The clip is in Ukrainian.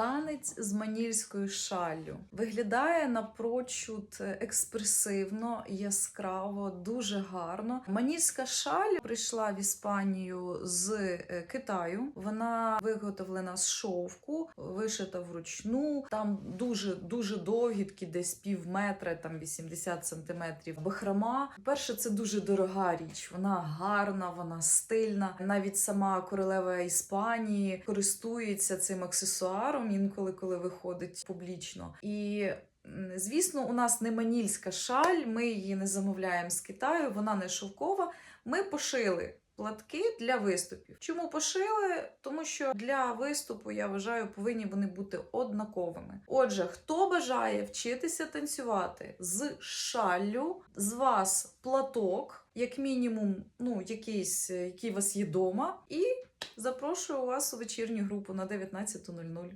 Танець з манільською шаллю виглядає напрочуд експресивно, яскраво, дуже гарно. Манільська шаль прийшла в Іспанію з е, Китаю. Вона виготовлена з шовку, вишита вручну. Там дуже дуже довгі, десь пів метра, там 80 сантиметрів бахрома. Перше, це дуже дорога річ. Вона гарна, вона стильна. Навіть сама королева Іспанії користується цим аксесуаром інколи, коли виходить публічно. І звісно, у нас не манільська шаль, ми її не замовляємо з Китаю, вона не шовкова. Ми пошили. Платки для виступів. Чому пошили? Тому що для виступу, я вважаю, повинні вони бути однаковими. Отже, хто бажає вчитися танцювати з шаллю, з вас платок, як мінімум, ну, якийсь, який у вас є дома, і запрошую вас у вечірню групу на 19.00.